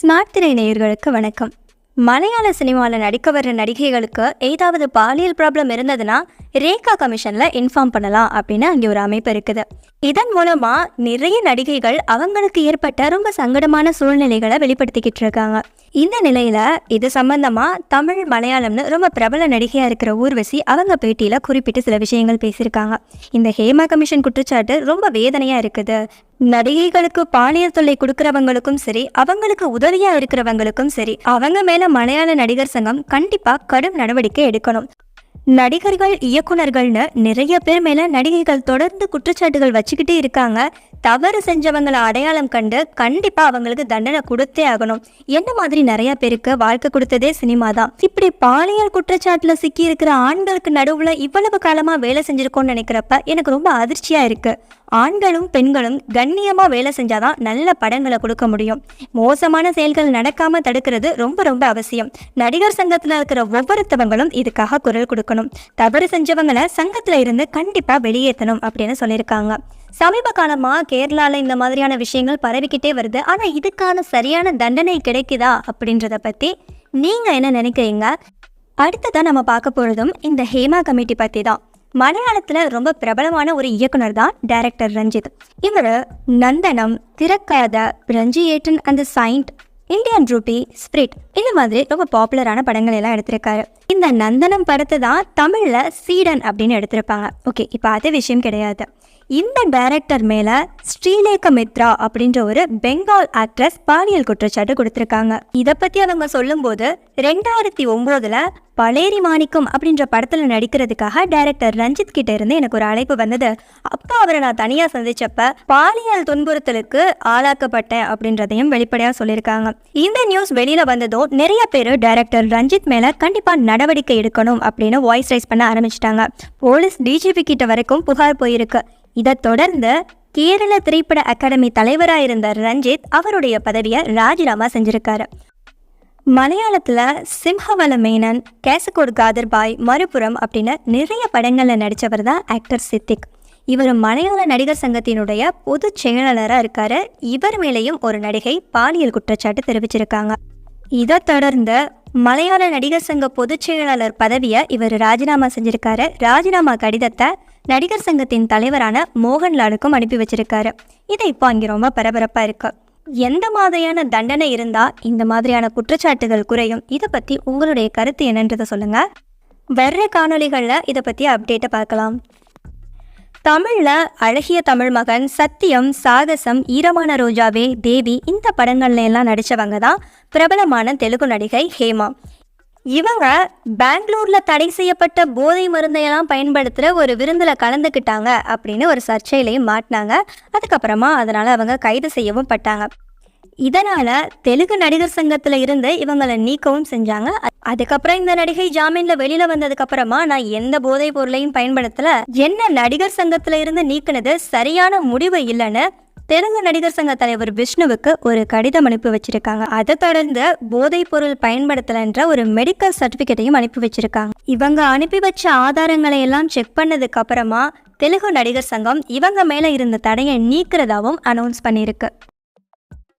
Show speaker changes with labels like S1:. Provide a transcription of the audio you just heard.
S1: Smart திரை நேயர்களுக்கு வணக்கம். மலையாள சினிமாவில் நடிக்க வர்ற நடிகைகளுக்கு ஏதாவது பாலியல் ப்ராப்ளம் இருந்ததுன்னா ரேகா கமிஷனில் இன்ஃபார்ம் பண்ணலாம் அப்படின்னு அங்கே ஒரு அமைப்பு இருக்குது. இதன் மூலமாக நிறைய நடிகைகள் அவங்களுக்கு ஏற்பட்ட ரொம்ப சங்கடமான சூழ்நிலைகளை வெளிப்படுத்திக்கிட்டு இருக்காங்க. இந்த நிலையில் இது சம்பந்தமாக தமிழ் மலையாளம்னு ரொம்ப பிரபல நடிகையாக இருக்கிற ஊர்வசி அவங்க பேட்டியில் குறிப்பிட்டு சில விஷயங்கள் பேசியிருக்காங்க. இந்த ஹேமா கமிஷன் குற்றச்சாட்டு ரொம்ப வேதனையாக இருக்குது. நடிகைகளுக்கு பாலியல் தொல்லை கொடுக்கறவங்களுக்கும் சரி அவங்களுக்கு உதவியா இருக்கிறவங்களுக்கும் சரி அவங்க மேல மலையாள நடிகர் சங்கம் கண்டிப்பா கடும் நடவடிக்கை எடுக்கணும். நடிகர்கள் இயக்குனர்கள்னு நிறைய பேர் மேல நடிகைகள் தொடர்ந்து குற்றச்சாட்டுகள் வச்சுக்கிட்டே இருக்காங்க. தவறு செஞ்சவங்களை அடையாளம் கண்டு கண்டிப்பா அவங்களுக்கு தண்டனை கொடுத்தே ஆகணும். என்ன மாதிரி நிறைய பேருக்கு வாழ்க்கை கொடுத்ததே சினிமா தான். இப்படி பாலியல் குற்றச்சாட்டுல சிக்கி இருக்கிற ஆண்களுக்கு நடுவுல இவ்வளவு காலமா வேலை செஞ்சிருக்கோம்னு நினைக்கிறப்ப எனக்கு ரொம்ப அதிர்ச்சியா இருக்கு. ஆண்களும் பெண்களும் கண்ணியமா வேலை செஞ்சாதான் நல்ல படங்களை கொடுக்க முடியும். மோசமான செயல்கள் நடக்காம தடுக்கிறது ரொம்ப ரொம்ப அவசியம். நடிகர் சங்கத்துல இருக்கிற ஒவ்வொருத்தவங்களும் இதுக்காக குரல் கொடுக்கணும். தவறு செஞ்சவங்களை சங்கத்துல இருந்து கண்டிப்பா வெளியேற்றணும் அப்படின்னு சொல்லியிருக்காங்க. சமீப காலமா கேரளால இந்த மாதிரியான விஷயங்கள் பரவிக்கிட்டே வருது. ஆனா இதுக்கான சரியான தண்டனை கிடைக்குதா அப்படின்றத பத்தி நீங்க என்ன நினைக்கிறீங்க? அடுத்ததான் நம்ம பார்க்க போறதும் இந்த ஹேமா கமிட்டி பத்தி தான். மலையாளத்துல ரொம்ப பிரபலமான ஒரு இயக்குனர் தான் டைரக்டர் ரஞ்சித். இவர் நந்தனம் திறக்காத ரஞ்சி ஏட்டன் and saint Indian ruby spirit இந்த மாதிரி ரொம்ப பாப்புலரான படங்கள் எல்லாம் எடுத்திருக்காரு. இந்த நந்தனம் படத்தை தான் தமிழ்ல சீடன் அப்படின்னு எடுத்திருப்பாங்க. ஓகே இப்போ அது விஷயம் கிடையாது. இந்த டைரக்டர் மேல ஸ்ரீலேக மித்ரா அப்படின்ற ஒரு பெங்கால் ஆக்ட்ரஸ் பாலியல் குற்றச்சாட்டு கொடுத்திருக்காங்க. இத பத்தி அவங்க சொல்லும்போது ரெண்டாயிரத்தி ஒன்பதுல பலேரி மாணிக்கம் அப்படின்ற படத்துல நடிக்கிறதுக்காக டைரக்டர் ரஞ்சித் கிட்ட இருந்து எனக்கு ஒரு அழைப்பு வந்தது. அப்போ அவரை நான் தனியா சந்திச்சப்ப பாலியல் துன்புறுத்தலுக்கு ஆளாக்கப்பட்டேன் அப்படின்றதையும் வெளிப்படையா சொல்லியிருக்காங்க. இந்த நியூஸ் வெளியில வந்ததும் நிறைய பேர் டைரக்டர் ரஞ்சித் மேல கண்டிப்பா நடவடிக்கை எடுக்கணும் அப்படின்னு வாய்ஸ் ரைஸ் பண்ண ஆரம்பிச்சிட்டாங்க. போலீஸ் டிஜிபி கிட்ட வரைக்கும் புகார் போயிருக்கு. இதைத் தொடர்ந்து கேரள திரைப்பட அகாடமி தலைவராக இருந்த ரஞ்சித் அவருடைய பதவியை ராஜினாமா செஞ்சிருக்காரு. மலையாளத்தில் சிம்ஹவல மேனன் கேசகோட் காதர்பாய் மறுபுறம் அப்படின்னு நிறைய படங்களில் நடித்தவர் தான் ஆக்டர் சித்திக். இவர் மலையாள நடிகர் சங்கத்தினுடைய பொதுச் செயலாளராக இருக்காரு. இவர் மேலேயும் ஒரு நடிகை பாலியல் குற்றச்சாட்டு தெரிவிச்சிருக்காங்க. இதை தொடர்ந்து மலையாள நடிகர் சங்க பொதுச் செயலாளர் பதவியை இவர் ராஜினாமா செஞ்சிருக்காரு. ராஜினாமா கடிதத்தை நடிகர் சங்கத்தின் தலைவரான மோகன்லாலுக்கும் அனுப்பி வச்சிருக்காரு. இதை இப்போ அங்கே ரொம்ப பரபரப்பாக இருக்கு. எந்த மாதிரியான தண்டனை இருந்தா இந்த மாதிரியான குற்றச்சாட்டுகள் குறையும்? இதை பத்தி உங்களுடைய கருத்து என்னன்றதை சொல்லுங்க. வர்ற காணொளிகளில் இதை பத்தி அப்டேட்டை பார்க்கலாம். தமிழில் அழகிய தமிழ் மகன் சத்தியம் சாகசம் ஈரமான ரோஜாவே தேவி இந்த படங்கள்ல எல்லாம் நடிச்சவங்க தான் பிரபலமான தெலுங்கு நடிகை ஹேமா. இவங்க பெங்களூர்ல தடை செய்யப்பட்ட போதை மருந்தையெல்லாம் பயன்படுத்துகிற ஒரு விருந்தில் கலந்துக்கிட்டாங்க அப்படின்னு ஒரு சர்ச்சையிலையும் மாட்டினாங்க. அதுக்கப்புறமா அதனால் அவங்க கைது செய்யவும் பட்டாங்க. இதனால தெலுங்கு நடிகர் சங்கத்துல இருந்து இவங்களை நீக்கவும் செஞ்சாங்க. அதுக்கப்புறம் இந்த நடிகை ஜாமீன்ல வெளியில வந்ததுக்கு அப்புறமா நான் எந்த போதைப் பொருளையும் பயன்படுத்தல. என்ன நடிகர் சங்கத்துல இருந்து நீக்கினது சரியான முடிவு இல்லைன்னு தெலுங்கு நடிகர் சங்க தலைவர் விஷ்ணுவுக்கு ஒரு கடிதம் அனுப்பி வச்சிருக்காங்க. அதை தொடர்ந்து போதைப் பொருள் பயன்படுத்தலன்ற ஒரு மெடிக்கல் சர்டிபிகேட்டையும் அனுப்பி வச்சிருக்காங்க. இவங்க அனுப்பி வச்ச ஆதாரங்களை எல்லாம் செக் பண்ணதுக்கு அப்புறமா தெலுங்கு நடிகர் சங்கம் இவங்க மேல இருந்த தடையை நீக்கிறதாவும் அனௌன்ஸ் பண்ணியிருக்கு.